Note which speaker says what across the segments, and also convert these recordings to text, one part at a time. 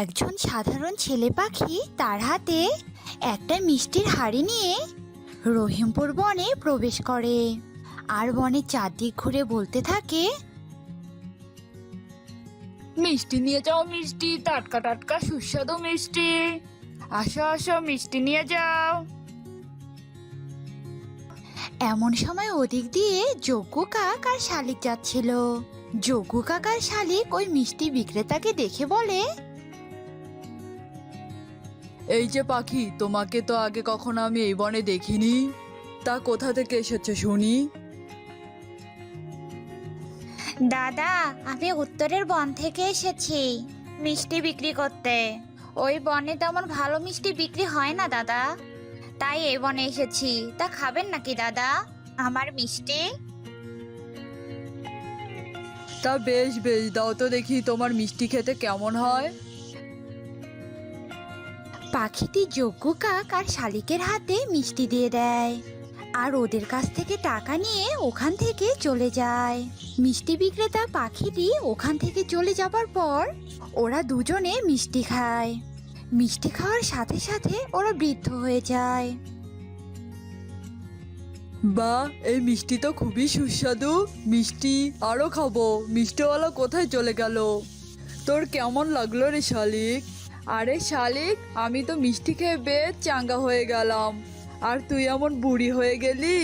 Speaker 1: একজন সাধারণ ছেলে পাখি তার হাতে একটা মিষ্টির হাড়ি নিয়ে রহিমপুর বনে প্রবেশ করে। আর বনের চারদিক ঘুরে বলতে থাকে
Speaker 2: মিষ্টি নিয়ে যাও মিষ্টি টাটকা টাটকা সুস্বাদু মিষ্টি। আসো আসো মিষ্টি নিয়ে যাও।
Speaker 1: এমন সময় ওদিক দিয়ে যজ্ঞ কাক আর শালিক যাচ্ছিল। যজ্ঞ কাক আর শালিক ওই মিষ্টি বিক্রেতাকে দেখে বলে
Speaker 3: এই যে পাখি তোমাকে তো আগে কখনো আমি এই বনে দেখিনি। তা কোথা থেকে এসেছ শুনি?
Speaker 1: দাদা আমি উত্তরের বন থেকে এসেছি মিষ্টি বিক্রি করতে। ওই বনে তেমন ভালো মিষ্টি বিক্রি হয় না দাদা। তাই এই বনে এসেছি। তা খাবেন নাকি দাদা আমার মিষ্টি?
Speaker 3: তা বেশ বেশ দাও তো দেখি তোমার মিষ্টি খেতে কেমন হয়।
Speaker 1: পাখিটি যজ্ঞ কাক আর শালিকের হাতে মিষ্টি দিয়ে দেয়। আর ওদের কাছ থেকে টাকা নিয়ে ওখান থেকে চলে যায়। মিষ্টি বিক্রেতা পাখিটি ওখান থেকে চলে যাবার পর ওরা দুজনে মিষ্টি খায়। মিষ্টি খাওয়ার সাথে সাথে ওরা বৃদ্ধ হয়ে যায়।
Speaker 3: বা, এই মিষ্টি তো খুবই সুস্বাদু। মিষ্টি, আরও খাব। মিষ্টিওয়ালা কোথায় চলে গেল? তোর কেমন লাগল রে শালিক? আরে শালিক আমি তো মিষ্টি খেয়ে বেশ চাঙ্গা হয়ে গেলাম। আর তুই এমন বুড়ি হয়ে গেলি?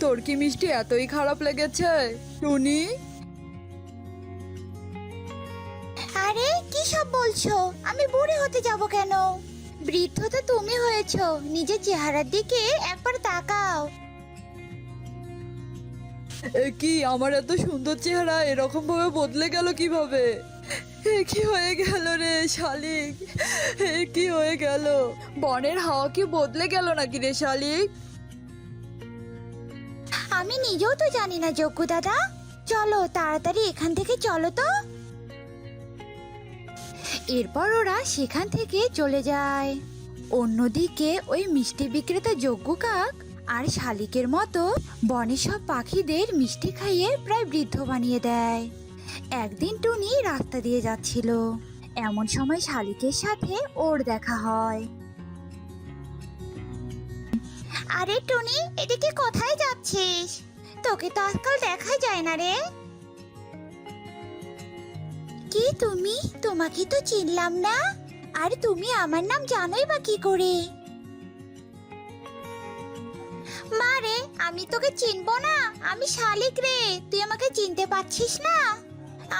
Speaker 3: তোর কি মিষ্টি এতই খারাপ লেগেছে? টুনি?
Speaker 1: আরে কি সব বলছো? আমি বুড়ি হতে যাব কেন? বৃদ্ধ তো তুমি হয়েছো নিজের চেহারার দিকে একবার তাকাও।
Speaker 3: এ কি আমার এত সুন্দর চেহারা এরকম ভাবে বদলে গেল কীভাবে? কি হয়ে গেল রে শালিক? কি হয়ে গেল? বনের হাওয়া কি বদলে গেল নাকি রে শালিক?
Speaker 1: আমি নিজেও তো জানি না, যজ্ঞ দাদা। চলো, তাড়াতাড়ি এখান থেকে চলো তো। এরপর ওরা সেখান থেকে চলে যায়। অন্যদিকে ওই মিষ্টি বিক্রেতা যজ্ঞ কাক আর শালিকের মতো বনের সব পাখিদের মিষ্টি খাইয়ে প্রায় বৃদ্ধ বানিয়ে দেয়। একদিন টুনি রাস্তা দিয়ে যাচ্ছিল। এমন সময় শালিকের সাথে ওর দেখা হয়। আরে টুনি, এদিকে কোথায় যাচ্ছিস? তোকে তো আজকাল দেখা যায় না রে। কি তুমি? তোমাকে তো চিনলাম না। আর তুমি আমার নাম জানোই বা কি করে? মা রে, আমি তোকে চিনবো না। আমি শালিক রে। তুই আমাকে চিনতে পারছিস না?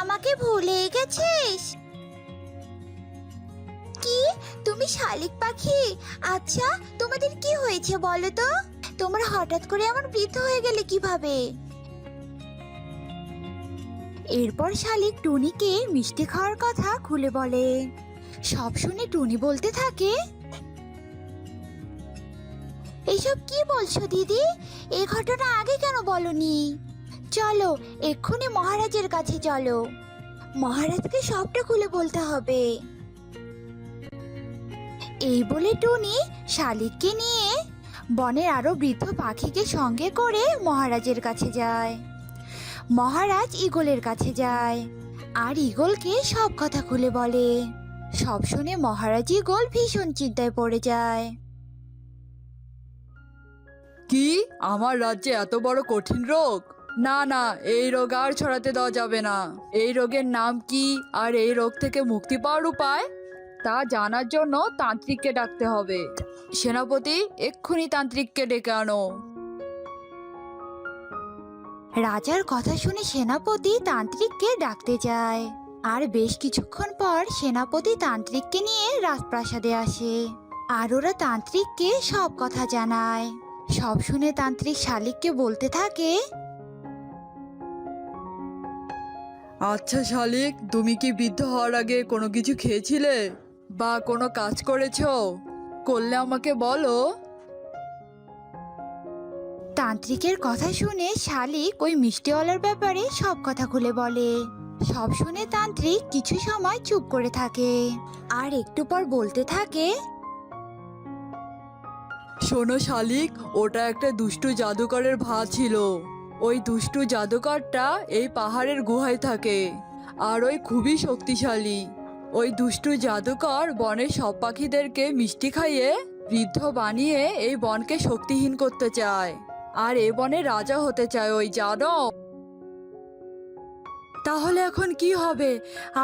Speaker 1: আমাকে ভুলে গেছিস? কি? তুমি শালিক পাখি? আচ্ছা তোমাদের কি হয়েছে বলো তো? তোমরা হঠাৎ করে আমার বৃদ্ধ হয়ে গেলে কীভাবে? এরপর শালিক টুনিকে মিষ্টি খাওয়ার কথা খুলে বলে। সব শুনে টুনি বলতে থাকে, এসব কি বলছো দিদি? এই ঘটনা আগে কেন বলনি? চলো, এক্ষুনি মহারাজের কাছে চলো। মহারাজকে সবটা খুলে বলতে হবে। এই বলে টুনি শালিককে নিয়ে বনের আরও বৃদ্ধ পাখিকে সঙ্গে করে মহারাজের কাছে যায়। মহারাজ ইগলের কাছে যায় আর ইগলকে সব কথা খুলে বলে। সব শুনে মহারাজ ইগল ভীষণ চিন্তায় পড়ে যায়।
Speaker 3: কি? আমার রাজ্যে এত বড় কঠিন রোগ? না না, এই রোগ আর ছড়াতে দেওয়া যাবে না। এই রোগের নাম কি আর এই রোগ থেকে মুক্তি পাওয়ার উপায়? তা জানার জন্য তান্ত্রিককে ডাকতে হবে। সেনাপতি, এক্ষুনি তান্ত্রিককে ডেকে আনো।
Speaker 1: রাজার কথা শুনে সেনাপতি তান্ত্রিককে ডাকতে যায়। আর বেশ কিছুক্ষণ পর সেনাপতি তান্ত্রিককে নিয়ে রাজপ্রাসাদে আসে। আর ওরা তান্ত্রিককে সব কথা জানায়। সব শুনে তান্ত্রিক শালিককে বলতে থাকে
Speaker 3: আচ্ছা শালিক তুমি কি বৃদ্ধ হওয়ার আগে কোনো কিছু খেয়েছিলে? বা কোনো কাজ করেছ? করলে আমাকে বলো।
Speaker 1: তান্ত্রিকের কথা শুনে শালিক ওই মিষ্টিওয়ালার ব্যাপারে সব কথা খুলে বলে। সব শুনে তান্ত্রিক কিছু সময় চুপ করে থাকে। আর একটু পর বলতে থাকে
Speaker 3: শোনো শালিক ওটা একটা দুষ্টু জাদুকরের ভা ছিল। ওই দুষ্টু জাদুকরটা এই পাহাড়ের গুহায় থাকে, আর ওই খুবই শক্তিশালী। ওই দুষ্টু জাদুকর বনের সব পাখিদেরকে মিষ্টি খাইয়ে, বৃদ্ধ বানিয়ে এই বনকে শক্তিহীন করতে চায়, আর এ বনে রাজা হতে চায় ওই জানো তাহলে এখন কি হবে?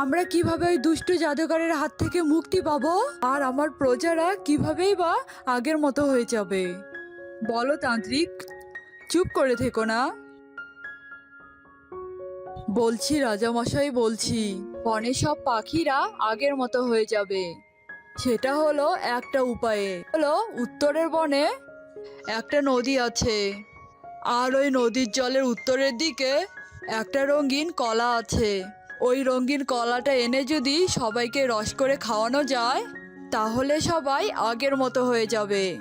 Speaker 3: আমরা কীভাবে ওই দুষ্টু জাদুকরের হাত থেকে মুক্তি পাব? আর আমার প্রজারা কিভাবেই বা আগের মতো হয়ে যাবে? বলো তান্ত্রিক, চুপ করে থেকো না। বলছি রাজামশাই, বলছি। বনে সব পাখিরা আগের মতো হয়ে যাবে। সেটা হলো একটা উপায়ে। হলো উত্তরের বনে একটা নদী আছে। আর ওই নদীর জলের উত্তরের দিকে একটা রঙিন কলা আছে। ওই রঙিন কলাটা এনে যদি সবাইকে রস করে খাওয়ানো যায়, তাহলে সবাই আগের মতো হয়ে যাবে।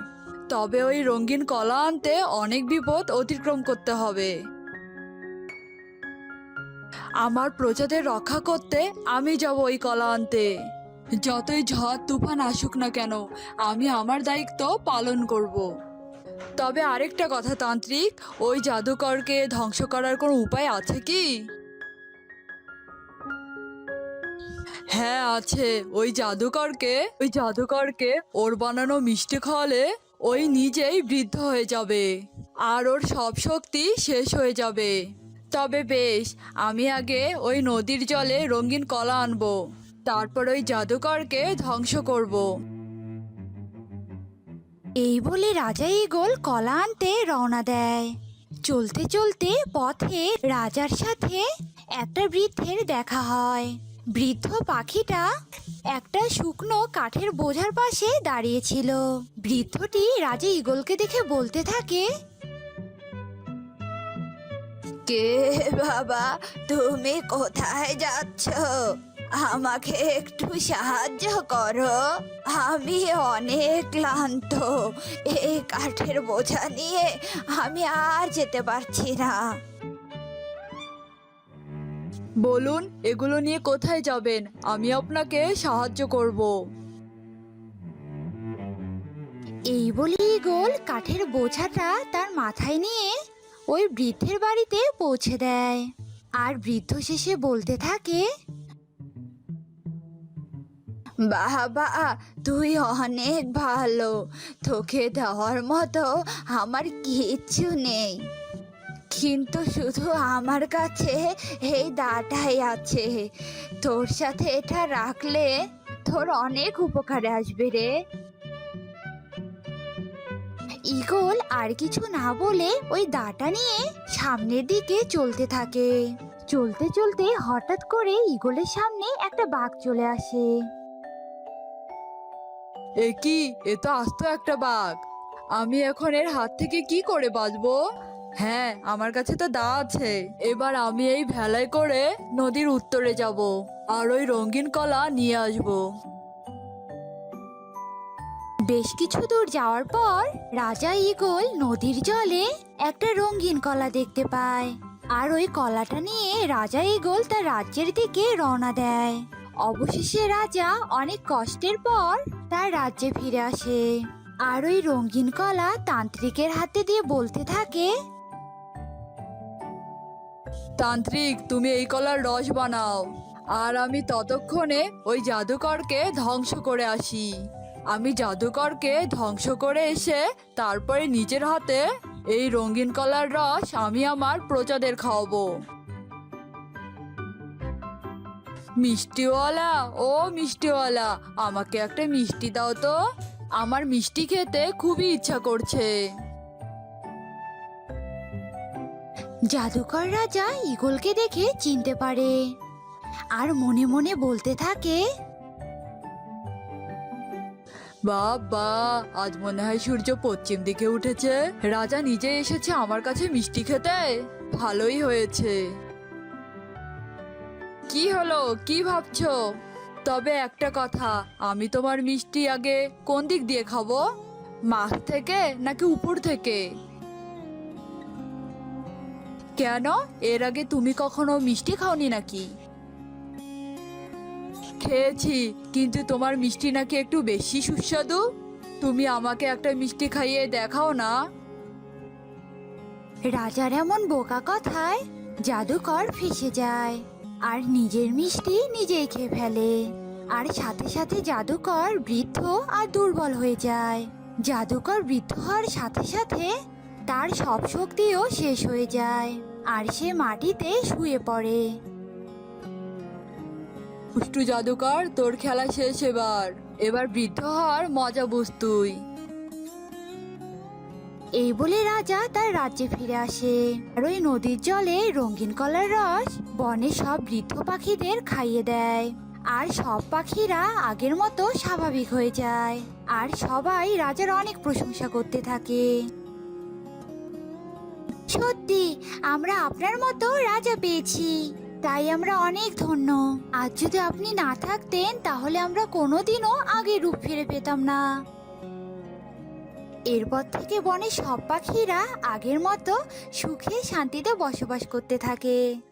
Speaker 3: তবে ওই রঙিন কলা আনতে অনেক বিপদ অতিক্রম করতে হবে। আমার প্রজাদের রক্ষা করতে আমি যাব ওই কলা আনতে। যতই ঝড়, তুফান আসুক না কেন, আমি আমার দায়িত্ব পালন করব। তবে আরেকটা কথা, তান্ত্রিক, ওই জাদুকরকে ধ্বংস করার কোনো উপায় আছে কি? হ্যাঁ আছে। ওই জাদুকরকে ওই জাদুকরকে ওর বানানো মিষ্টি খাওয়ালে ওই নিজেই বৃদ্ধ হয়ে যাবে। আর ওর সব শক্তি শেষ হয়ে যাবে। তবে বেশ, আমি আগে ওই নদীর জলে রঙিন কলা আনব, তারপর ওই জাদুকরকে ধ্বংস করব।
Speaker 1: এই বলে রাজা ইগল কলা আনতে রওনা দেয়। চলতে চলতে পথে রাজার সাথে একটা বৃদ্ধের দেখা হয়। বৃদ্ধ পাখিটা একটা শুকনো কাঠের বোঝার পাশে দাঁড়িয়েছিল বৃদ্ধটি রাজা ইগলকে দেখে বলতে থাকে কে বাবা? তুমি কোথায় যাচ্ছ? আমাকে একটু সাহায্য করো। আমি অনেক ক্লান্ত। এই কাঠের বোঝা নিয়ে আমি আর যেতে পারছি না।
Speaker 3: বলুন এগুলো নিয়ে কোথায় যাবেন? আমি আপনাকে সাহায্য করব।
Speaker 1: এই বলে গোল কাঠের বোঝাটা তার মাথায় নিয়ে ওই বৃদ্ধের বাড়িতে পৌঁছে দেয়। আর বৃদ্ধ শেষে বলতে থাকে, বাবা, তুই অনেক ভালো। তোকে দেওয়ার মতো আমার কিচ্ছু নেই। কিন্তু শুধু আমার কাছে এই দাটাই আছে। তোর সাথে এটা রাখলে তোর অনেক উপকারে আসবে রে। ইগল আর কিছু না বলে ওই দাটা নিয়ে সামনের দিকে চলতে থাকে। চলতে চলতে হঠাৎ করে ইগলের সামনে একটা বাঘ চলে আসে।
Speaker 3: এ কি? এ তো আস্ত একটা বাঘ। আমি এখন এর হাত থেকে কি করে বাঁচবো? হ্যাঁ আমার কাছে তো দা আছে। এবার আমি এই ভেলায় করে নদীর উত্তরে যাব আর ওই রঙিন কলা নিয়ে আসব।
Speaker 1: বেশ কিছু দূর যাওয়ার পর রাজা ইগল নদীর জলে একটা রঙিন কলা দেখতে পায়। আর ওই কলাটা নিয়ে রাজা ইগল তার রাজ্যের দিকে রওনা দেয়। অবশেষে রাজা অনেক কষ্টের পর তার রাজ্যে ফিরে আসে। আর ওই রঙিন কলা তান্ত্রিকের হাতে দিয়ে বলতে থাকে,
Speaker 3: তান্ত্রিক, তুমি এই কলার রস বানাও। আর আমি ততক্ষণে ওই জাদুকরকে ধ্বংস করে আসি। আমি জাদুকরকে ধ্বংস করে এসে তারপরে নিজের হাতে এই রঙিন কলার রস আমি আমার প্রজাদের খাওয়াবো। মিষ্টিওয়ালা, ও মিষ্টিওয়ালা, আমাকে একটা মিষ্টি দাও তো। আমার মিষ্টি খেতে খুবই ইচ্ছা করছে।
Speaker 1: জাদুকর রাজা ইগলকে দেখে চিনতে পারে। আর মনে মনে বলতে থাকে
Speaker 3: বাবা, আজ মনে হয় সূর্য পশ্চিম দিকে উঠেছে। রাজা নিজে এসেছে আমার কাছে মিষ্টি খেতে। ভালোই হয়েছে। কি হলো? কি ভাবছ? তবে একটা কথা, আমি তোমার মিষ্টি আগে কোন দিক দিয়ে খাব? মাছ থেকে নাকি উপর থেকে? কেন? এর আগে তুমি কখনো মিষ্টি খাওনি নাকি? খেয়েছি, কিন্তু তোমার মিষ্টি নাকি একটু বেশি সুস্বাদু? তুমি আমাকে একটা মিষ্টি খাইয়ে দেখাও না।
Speaker 1: রাজার এমন বোকা কথায় জাদুকর ফেসে যায়, আর নিজের মিষ্টি নিজেই খেয়ে ফেলে, আর সাথে সাথে জাদুকর বৃদ্ধ আর দুর্বল হয়ে যায়। জাদুকর বৃদ্ধ হওয়ার সাথে সাথে তার সব শক্তিও শেষ হয়ে যায়, আর সে মাটিতে শুয়ে পড়ে।
Speaker 3: দুষ্টু জাদুকর, তোর খেলা শেষ এবার। এবার বৃদ্ধ হওয়ার মজা বুঝ তুই।
Speaker 1: এই বলে রাজা তার রাজ্যে ফিরে আসে। আর ওই নদীর জলে রঙিন কলার রস বনে সব বৃদ্ধ পাখিদের খাইয়ে দেয়। আর সব পাখিরা আগের মতো স্বাভাবিক হয়ে যায়। আর সবাই রাজার অনেক প্রশংসা করতে থাকে। সত্যি, আমরা আপনার মতো রাজা পেয়েছি। তাই আমরা অনেক ধন্য। আজ যদি আপনি না থাকতেন, তাহলে আমরা কোনোদিনও আগে রূপ ফিরে পেতাম না। এরপর থেকে বনে সব পাখিরা আগের মতো সুখে শান্তিতে বসবাস করতে থাকে।